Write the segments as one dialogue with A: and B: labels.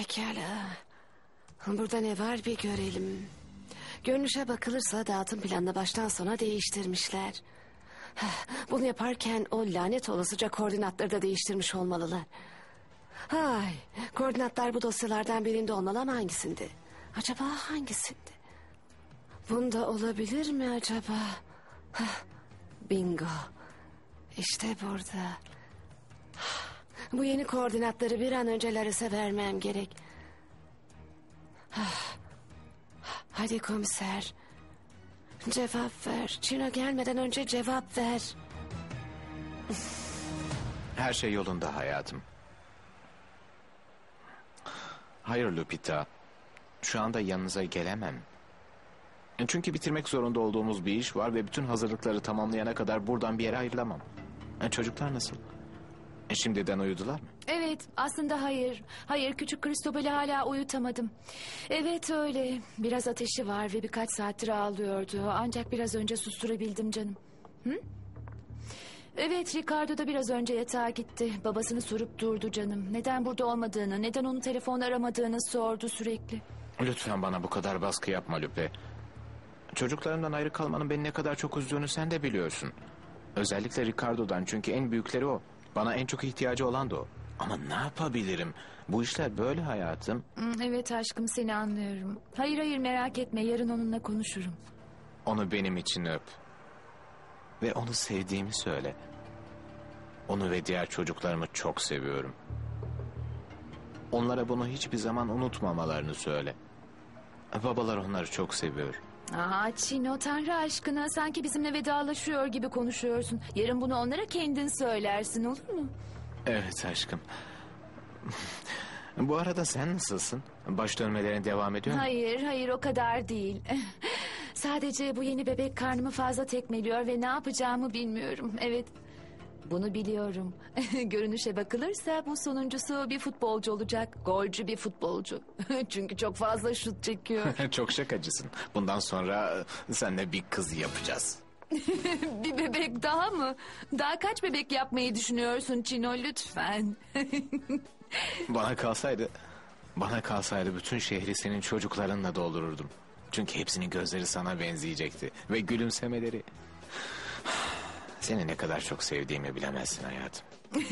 A: Pekala. Burada ne var bir görelim. Görünüşe bakılırsa dağıtım planını baştan sona değiştirmişler. Bunu yaparken o lanet olasıca koordinatları da değiştirmiş olmalılar. Hay, koordinatlar bu dosyalardan birinde olmalı ama hangisinde? Acaba hangisinde? Bunda olabilir mi acaba? Bingo. İşte burada. Bu yeni koordinatları bir an önce Laris'e vermem gerek. Ah. Hadi komiser. Cevap ver. Çino gelmeden önce cevap ver.
B: Her şey yolunda hayatım. Hayır Lupita. Şu anda yanınıza gelemem. Çünkü bitirmek zorunda olduğumuz bir iş var ve bütün hazırlıkları tamamlayana kadar buradan bir yere ayrılamam. Çocuklar nasıl? E, Şimdiden uyudular mı?
C: Evet aslında hayır. Hayır küçük Kristobal'i hala uyutamadım. Evet öyle. Biraz ateşi var ve birkaç saattir ağlıyordu. Ancak biraz önce susturabildim canım. Hı? Evet Ricardo da biraz önce yatağa gitti. Babasını sorup durdu canım. Neden burada olmadığını, neden onu telefon aramadığını sordu sürekli.
B: Lütfen bana bu kadar baskı yapma Lupe. Çocuklarımdan ayrı kalmanın beni ne kadar çok üzdüğünü sen de biliyorsun. Özellikle Ricardo'dan çünkü en büyükleri o. Bana en çok ihtiyacı olan da o. Ama ne yapabilirim? Bu işler böyle hayatım.
C: Hmm, Evet aşkım seni anlıyorum. Hayır hayır merak etme yarın onunla konuşurum.
B: Onu benim için öp. Ve onu sevdiğimi söyle. Onu ve diğer çocuklarımı çok seviyorum. Onlara bunu hiçbir zaman unutmamalarını söyle. Babalar onları çok seviyor.
C: Aa Çino tanrı aşkına sanki bizimle vedalaşıyor gibi konuşuyorsun. Yarın bunu onlara kendin söylersin olur mu?
B: Evet aşkım. Bu arada sen nasılsın? Baş dönmelerin devam ediyor mu?
C: Hayır hayır o kadar değil. Sadece bu yeni bebek karnımı fazla tekmeliyor ve ne yapacağımı bilmiyorum. Evet bunu biliyorum. Görünüşe bakılırsa bu sonuncusu bir futbolcu olacak. Golcü bir futbolcu. Çünkü çok fazla şut çekiyor.
B: çok şakacısın. Bundan sonra seninle bir kız yapacağız.
C: bir bebek daha mı? Daha kaç bebek yapmayı düşünüyorsun Çino lütfen?
B: Bana kalsaydı, bana kalsaydı bütün şehri senin çocuklarınla doldururdum. Çünkü hepsinin gözleri sana benzeyecekti ve gülümsemeleri. Seni ne kadar çok sevdiğimi bilemezsin hayatım.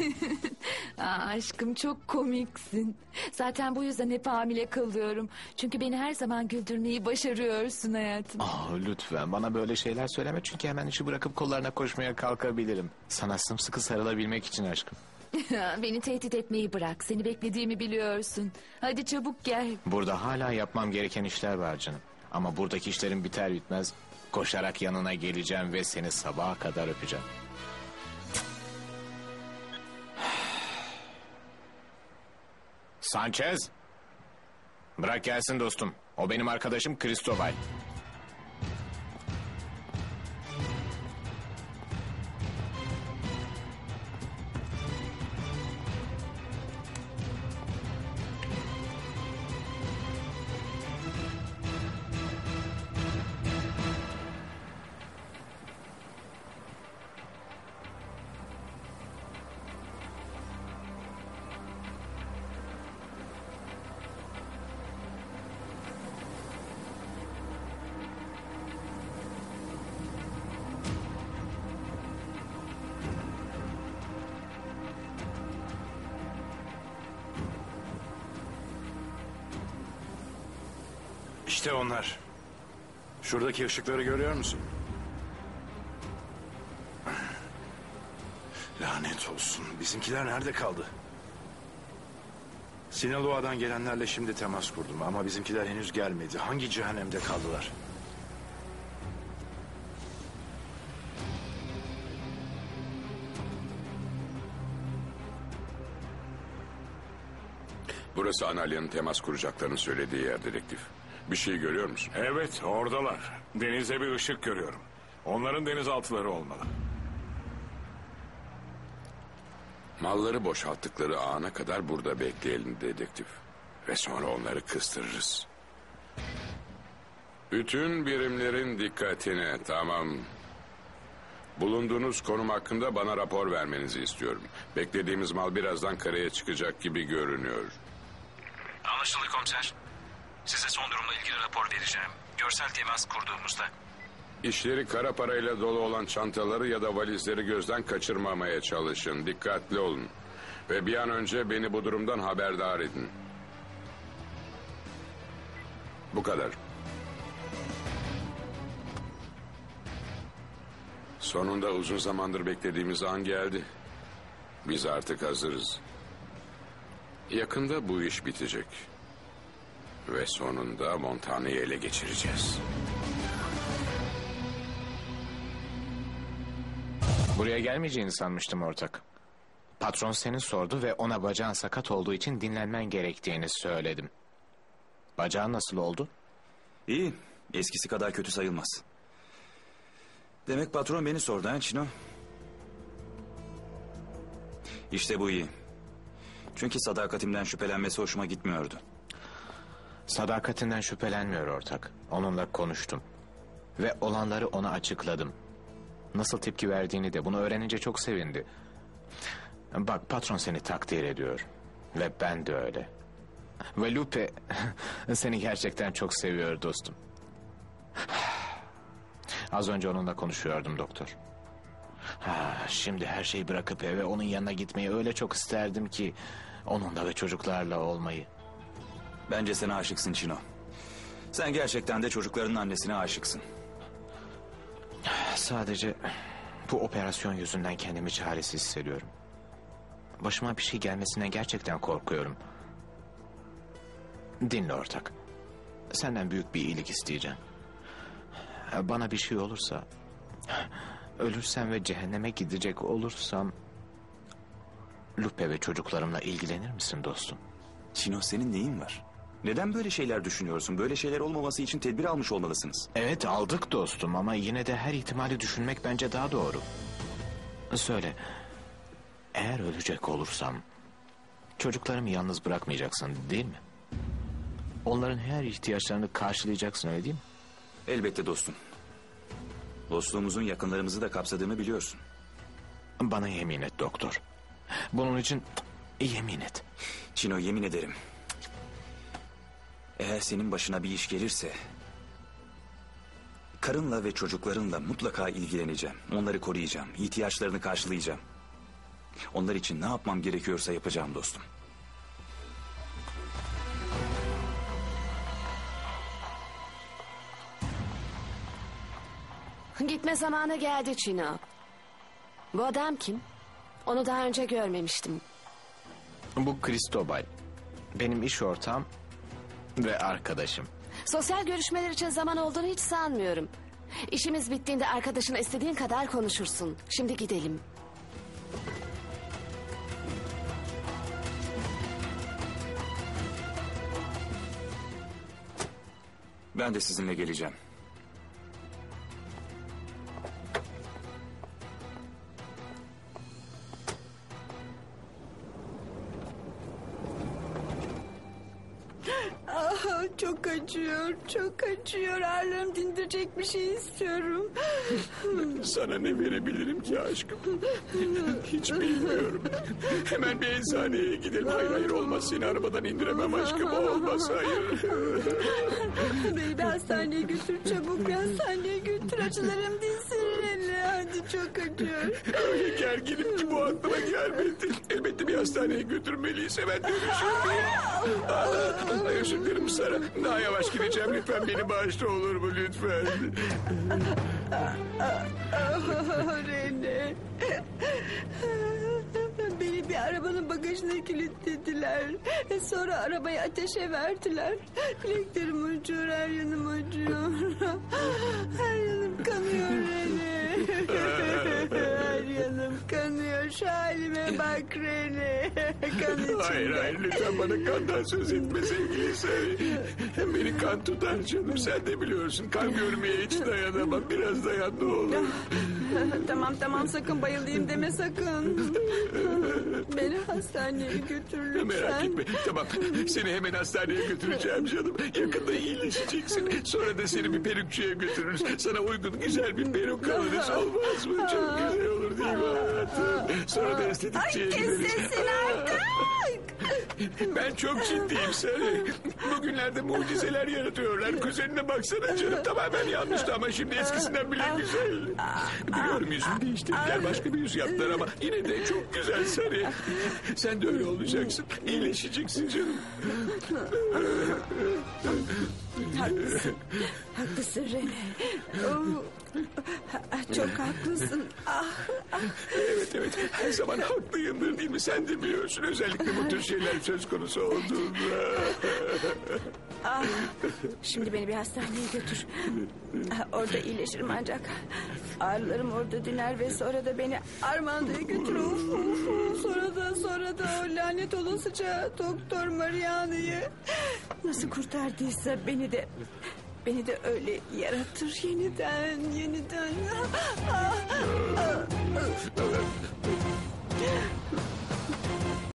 C: Aa, aşkım çok komiksin. Zaten bu yüzden hep hamile kalıyorum. Çünkü beni her zaman güldürmeyi başarıyorsun hayatım.
B: Ah lütfen bana böyle şeyler söyleme çünkü hemen işi bırakıp kollarına koşmaya kalkabilirim. Sana sımsıkı sarılabilmek için aşkım.
C: beni tehdit etmeyi bırak. Seni beklediğimi biliyorsun. Hadi çabuk gel.
B: Burada hala yapmam gereken işler var canım. Ama buradaki işlerim biter bitmez koşarak yanına geleceğim ve seni sabaha kadar öpeceğim. Sanchez. Bırak gelsin dostum. O benim arkadaşım Cristobal.
D: İşte onlar. Şuradaki ışıkları görüyor musun? Lanet olsun. Bizimkiler nerede kaldı? Sinaloa'dan gelenlerle şimdi temas kurdum ama bizimkiler henüz gelmedi. Hangi cehennemde kaldılar?
E: Burası Analya'nın temas kuracaklarını söylediği yer dedektif. Bir şey görüyor musun?
F: Evet oradalar. Denize bir ışık görüyorum. Onların denizaltıları olmalı.
E: Malları boşalttıkları ana kadar burada bekleyelim dedektif. Ve sonra onları kıstırırız. Bütün birimlerin dikkatine tamam. Bulunduğunuz konum hakkında bana rapor vermenizi istiyorum. Beklediğimiz mal birazdan karaya çıkacak gibi görünüyor.
G: Anlaşıldı komiser. Size son durumla ilgili rapor vereceğim. Görsel temas kurduğumuzda.
E: İşleri kara parayla dolu olan çantaları ya da valizleri gözden kaçırmamaya çalışın. Dikkatli olun. Ve bir an önce beni bu durumdan haberdar edin. Bu kadar. Sonunda uzun zamandır beklediğimiz an geldi. Biz artık hazırız. Yakında bu iş bitecek. Ve sonunda Montana'yı ele geçireceğiz.
B: Buraya gelmeyeceğini sanmıştım ortak. Patron seni sordu ve ona bacağın sakat olduğu için dinlenmen gerektiğini söyledim. Bacağın nasıl oldu?
H: İyi. Eskisi kadar kötü sayılmaz. Demek patron beni sordu ha Çino? İşte bu iyi. Çünkü sadakatimden şüphelenmesi hoşuma gitmiyordu.
B: Sadakatinden şüphelenmiyor ortak. Onunla konuştum. Ve olanları ona açıkladım. Nasıl tepki verdiğini de bunu öğrenince çok sevindi. Bak patron seni takdir ediyor. Ve ben de öyle. Ve Lupe seni gerçekten çok seviyor dostum. Az önce onunla konuşuyordum doktor. Ha, şimdi her şeyi bırakıp eve onun yanına gitmeyi öyle çok isterdim ki... ...onunla ve çocuklarla olmayı.
H: Bence sen aşıksın Çino. Sen gerçekten de çocukların annesine aşıksın.
B: Sadece bu operasyon yüzünden kendimi çaresiz hissediyorum. Başıma bir şey gelmesinden gerçekten korkuyorum. Dinle ortak. Senden büyük bir iyilik isteyeceğim. Bana bir şey olursa... Ölürsem ve cehenneme gidecek olursam... Lupe ve çocuklarımla ilgilenir misin dostum?
H: Çino senin neyin var? Neden böyle şeyler düşünüyorsun? Böyle şeyler olmaması için tedbir almış olmalısınız.
B: Evet aldık dostum ama yine de her ihtimali düşünmek bence daha doğru. Söyle. Eğer ölecek olursam çocuklarımı yalnız bırakmayacaksın değil mi? Onların her ihtiyaçlarını karşılayacaksın öyle değil mi?
H: Elbette dostum. Dostluğumuzun yakınlarımızı da kapsadığını biliyorsun.
B: Bana yemin et doktor. Bunun için yemin et.
H: Çino yemin ederim. Eğer senin başına bir iş gelirse... ...karınla ve çocuklarınla mutlaka ilgileneceğim. Onları koruyacağım. ihtiyaçlarını karşılayacağım. Onlar için ne yapmam gerekiyorsa yapacağım dostum.
A: Gitme zamanı geldi Çino. Bu adam kim? Onu daha önce görmemiştim.
B: Bu Cristobal. Benim iş ortağım ve arkadaşım.
A: Sosyal görüşmeler için zaman olduğunu hiç sanmıyorum. İşimiz bittiğinde arkadaşına istediğin kadar konuşursun. Şimdi gidelim.
H: Ben de sizinle geleceğim.
I: Acıyor, çok acıyor. Ağrılarım dindirecek bir şey istiyorum.
E: Sana ne verebilirim ki aşkım? Hiç bilmiyorum. Hemen bir eczaneye gidelim. Hayır hayır olmaz seni arabadan indiremem aşkım. Olmaz hayır.
I: Beni bir hastaneye götür çabuk bir hastaneye götür. Acılarım. Hadi çok acıyor.
E: Öyle gerginim ki bu aklıma gelmedi. Elbette bir hastaneye götürmeliyiz. Hemen dönüşüm. Aa, özür dilerim Sara. Daha yavaş gideceğim. Lütfen beni bağışla olur mu lütfen?
I: Ah, Rene. Beni bir arabanın bagajına kilitlediler. Ve Sonra arabayı ateşe verdiler. Bileklerim acıyor, her yanım acıyor. Her yanım kanıyor Rene. Şu halime bak Rene. Kan içinde.
E: Hayır hayır lütfen bana kandan söz etme sevgili Sari. Hem beni kan tutar canım sen de biliyorsun. Kan görmeye hiç dayanamam. Biraz dayan ne olur.
I: tamam tamam sakın bayılayım deme sakın. Beni hastaneye götür lütfen.
E: Merak etme. Tamam. Seni hemen hastaneye götüreceğim canım. Yakında iyileşeceksin. Sonra da seni bir perukçuya götürürüz. Sana uygun güzel bir peruk alırız. Olmaz mı? Çok güzel olur mi hayatım? Sonra da estetikçiye
I: Ay kes
E: gideriz.
I: sesini artık.
E: Ben çok ciddiyim Sarı. Bugünlerde mucizeler yaratıyorlar. Kuzenine baksana canım. Tamamen yanlıştı ama şimdi eskisinden bile güzel. Biliyorum yüzünü değiştirdiler. Başka bir yüz yaptılar ama yine de çok güzel Sarı. Sen de öyle olacaksın. İyileşeceksin canım.
I: Haklısın. Haklısın Rene. Oo, ah, Çok haklısın. Ah,
E: Evet evet her zaman haklıyımdır değil mi? Sen de biliyorsun özellikle bu tür şeyler söz konusu olduğunda.
I: ah. Şimdi beni bir hastaneye götür. Ah, Orada iyileşirim ancak. Ağrılarım orada diner ve sonra da beni Armando'ya götür. Of, of, of. Sonra da sonra da o lanet olasıca doktor Mariana'yı Nasıl kurtardıysa beni de... Beni de öyle yaratır yeniden, yeniden. Ah, ah, ah,